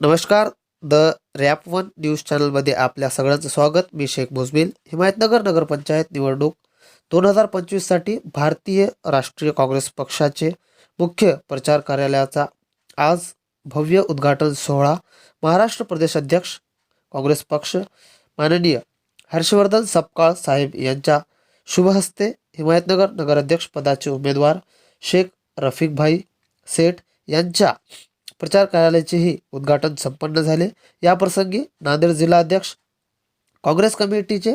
नमस्कार the rap one news चॅनलमध्ये आपल्या सगळ्यांचं स्वागत. मी शेख मुजमिल हिमायतनगर नगरपंचायत निवडणूक दोन हजार पंचवीससाठी भारतीय राष्ट्रीय काँग्रेस पक्षाचे मुख्य प्रचार कार्यालयाचा आज भव्य उद्घाटन सोहळा. महाराष्ट्र प्रदेश अध्यक्ष काँग्रेस पक्ष माननीय हर्षवर्धन सपकाळ साहेब यांच्या शुभहस्ते हिमायतनगर नगराध्यक्षपदाचे उमेदवार शेख रफिकभाई सेठ यांच्या प्रचार कार्यालयाचेही उद्घाटन संपन्न झाले. याप्रसंगी नांदेड जिल्हाध्यक्ष काँग्रेस कमिटीचे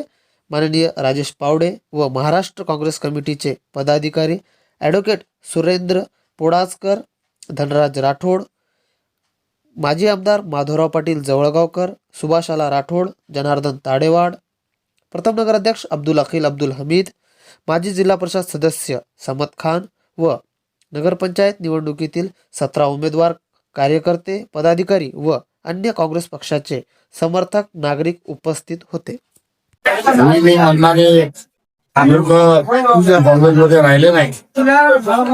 माननीय राजेश पावडे व महाराष्ट्र काँग्रेस कमिटीचे पदाधिकारी ॲडव्होकेट सुरेंद्र पोडाजकर धनराज राठोड माजी आमदार माधवराव पाटील जवळगावकर सुभाषाला राठोड जनार्दन ताडेवाड प्रथम नगराध्यक्ष अब्दुल अखिल अब्दुल हमीद माजी जिल्हा परिषद सदस्य समत खान व नगरपंचायत निवडणुकीतील सतरा उमेदवार कार्यकर्ते पदाधिकारी व अन्य काँग्रेस पक्षाचे समर्थक नागरिक उपस्थित होते. मी काँग्रेसमध्ये राहिले नाही.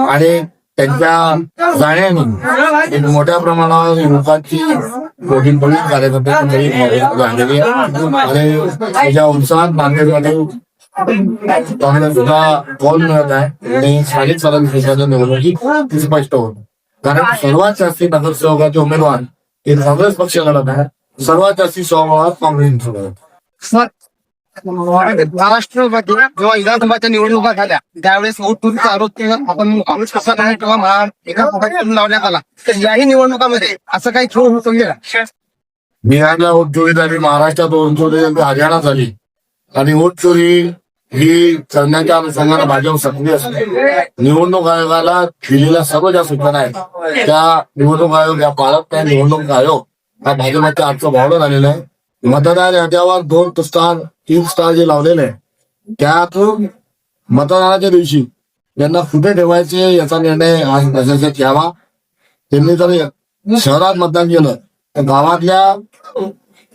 आणि त्यांच्या जाण्याने मोठ्या प्रमाणावर लोकांची कोटी कोटी कार्यकर्ते झालेली आणि त्याच्या उत्साहात नांदेडमध्ये काँग्रेसला कौल मिळत आहे. आणि स्थानिक स्वराज्य निवडणुकी स्पष्ट होत. कारण सर्वात जास्ती नगरसेवकाचे उमेदवार हे काँग्रेस पक्ष लढत आहे. सर्वात जास्ती स्वभावात काँग्रेस लढत महाराष्ट्रामध्ये जेव्हा विधानसभाच्या निवडणुका झाल्या त्यावेळेस वोट चोरीचा आरोप केला आपण काँग्रेस पक्षात आहे किंवा महा एका करून लावण्यात आला. तर याही निवडणुकामध्ये असं काही खेळ होतो गेला बिहारला वोट चोरी झाली महाराष्ट्रात वोट चोरी हरियाणा झाली आणि वोट चोरी ही करण्याच्या अनुषंगाने भाजप सक्रिय असते निवडणूक आयोगाला दिलेल्या सर्व ज्या सूचना आहेत त्या निवडणूक आयोग या पालक त्या निवडणूक आयोग हा भाजपाच्या आजचं भावडं झालेलं आहे. मतदार याद्यावर दोन स्टार तीन स्टार जे लावलेले आहे त्यातून मतदानाच्या दिवशी यांना कुठे ठेवायचे याचा निर्णय आज प्रशासक घ्यावा त्यांनी जर शहरात मतदान केलं तर गावातल्या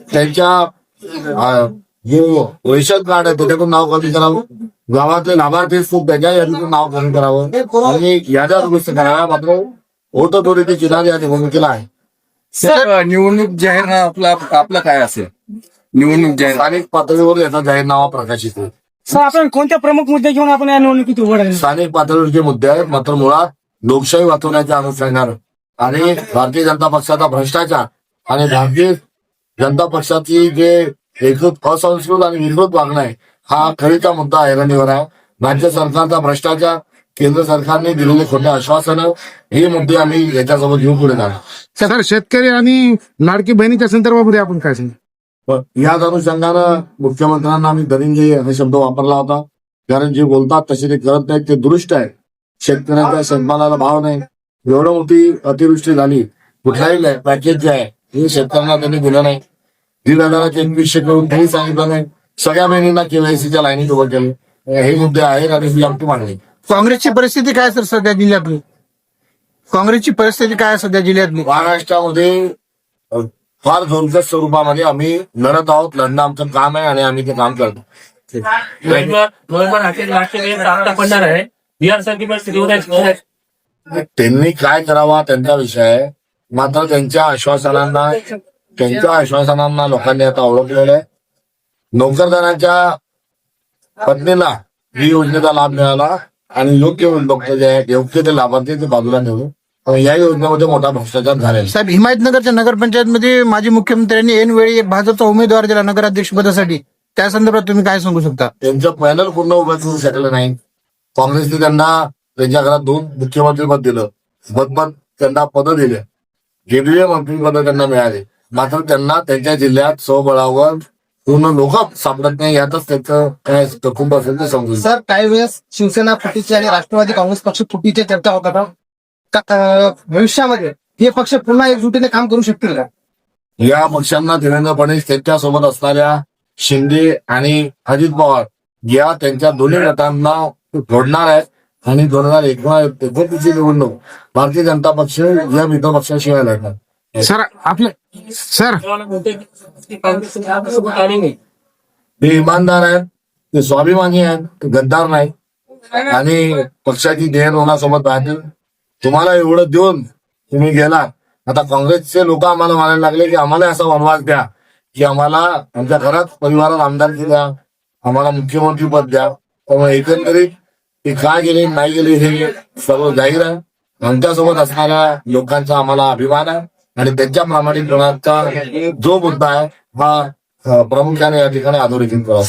त्यांच्या रेशन कार्ड आहे त्याच्यातून नाव कमी करावं गावातले लाभार्थी खूप त्याच्या यादीतून नाव कमी करावं आणि याच्या दुरुस्त कराव्या मात्र ओटो चोरीची चिन्ह या निवडणुकीला आहे. सर निवडणूक जाहीरनामा आपला आपलं काय असेल? निवडणूक जाहीर. स्थानिक पातळीवर याचा जाहीरनामा प्रकाशित होईल. सर आपण कोणत्या प्रमुख मुद्दे घेऊन आपण या निवडणुकीत उभं राहिलो? स्थानिक पातळीवरचे मुद्दे आहेत मात्र मुळात लोकशाही वाचवण्याच्या अनुषंगानं आणि भारतीय जनता पक्षाचा भ्रष्टाचार आणि भारतीय जनता पक्षाची जे एकूण असंस्कृत आणि विकृत वागणं आहे हा खरीचा मुद्दा ऐरणीवर आहे राज्य सरकारचा भ्रष्टाचार केंद्र सरकारने दिलेले खोटे आश्वासनं हे मुद्दे आम्ही याच्यासोबत घेऊन पुढे जाणार. सर शेतकरी आणि लाडकी बहिणीच्या संदर्भामध्ये आपण काय सांगू? याच अनुषंगानं मुख्यमंत्र्यांना आम्ही दरिंगे हा शब्द वापरला होता. कारण जे बोलतात तसे ते करत नाहीत ते दुरुस्त आहे. शेतकऱ्यांच्या शेतमालाला भाव नाही. एवढं मोठी अतिवृष्टी झाली. कुठलाही पॅकेज जे आहे हे शेतकऱ्यांना त्यांनी दिलं नाही. हजाराचे एकवीसशे करून काही सांगितलं नाही. सगळ्या बहिणींना केवायसीच्या लाईनीत उभं केलं हे मुद्दे आहेत आणि ही आमची मागणी काँग्रेसची परिस्थिती काय सर सध्या जिल्ह्यातली? काँग्रेसची परिस्थिती काय आहे सध्या जिल्ह्यातली? महाराष्ट्रामध्ये फार जोरदार स्वरूपामध्ये आम्ही लढत आहोत लढणं आमचं काम आहे आणि आम्ही ते काम करतो. नोव्हेंबर पडणार आहे. बिहार त्यांनी काय करावा त्यांचा विषय आहे. मात्र त्यांच्या आश्वासनांना त्यांच्या आश्वासनांना लोकांनी आता ओळखलेलं आहे. नोकरदाराच्या पत्नीला ही योजनेचा लाभ मिळाला आणि योग्य लोक जे आहेत योग्य ते लाभार्थी ते बाजूला नेऊन या योजनेमध्ये मोठा भ्रष्टाचार झालेला. साहेब हिमायतनगरच्या नगरपंचायतमध्ये माजी मुख्यमंत्र्यांनी ऐनवेळी एक भाजपचा उमेदवार दिला नगराध्यक्ष पदासाठी. त्या संदर्भात तुम्ही काय सांगू शकता? त्यांचं पॅनल पूर्ण उभं शकलं नाही. काँग्रेसने त्यांना त्यांच्या घरात दोन मुख्यमंत्री पद दिलं. पदपद त्यांना पद दिले. केंद्रीय मंत्रीपद त्यांना मिळाले. मात्र त्यांना त्यांच्या जिल्ह्यात स्वबळावर पूर्ण लोक सापडत नाही यातच त्यांचं काय कुटुंब असेल ते समजून सर काही वेळेस शिवसेना फुटीची आणि राष्ट्रवादी काँग्रेस पक्ष फुटीच्या चर्चा होतात भविष्यामध्ये हे पक्ष पुन्हा एकजुटीने काम करू शकतील का? या पक्षांना देवेंद्र फडणवीस त्यांच्यासोबत असणाऱ्या शिंदे आणि अजित पवार या त्यांच्या दोन्ही गटांना जोडणार आहेत. आणि दोन हजार एकोणतीसची निवडणूक भारतीय जनता पक्ष या मित्र पक्षाशिवाय लढणार. सर आपले सर. ते इमानदार आहेत ते स्वाभिमानी आहेत ते गद्दार नाही. आणि पक्षाची ध्येय सोबत राहतील. तुम्हाला एवढं देऊन तुम्ही गेला. आता काँग्रेसचे लोक आम्हाला म्हणायला लागले की आम्हाला असा वनवास द्या की आम्हाला आमच्या घरात परिवारात आमदारकी द्या आम्हाला मुख्यमंत्री पद द्या. त्यामुळे एकंदरीत ते काय गेले नाही गेले हे सर्व जाहीर आहे. आमच्यासोबत असणाऱ्या लोकांचा आम्हाला अभिमान आहे. आणि त्यांच्या प्रामाणिकपणाचा जो मुद्दा आहे हा प्रामुख्याने या ठिकाणी अधोरेखित करावा.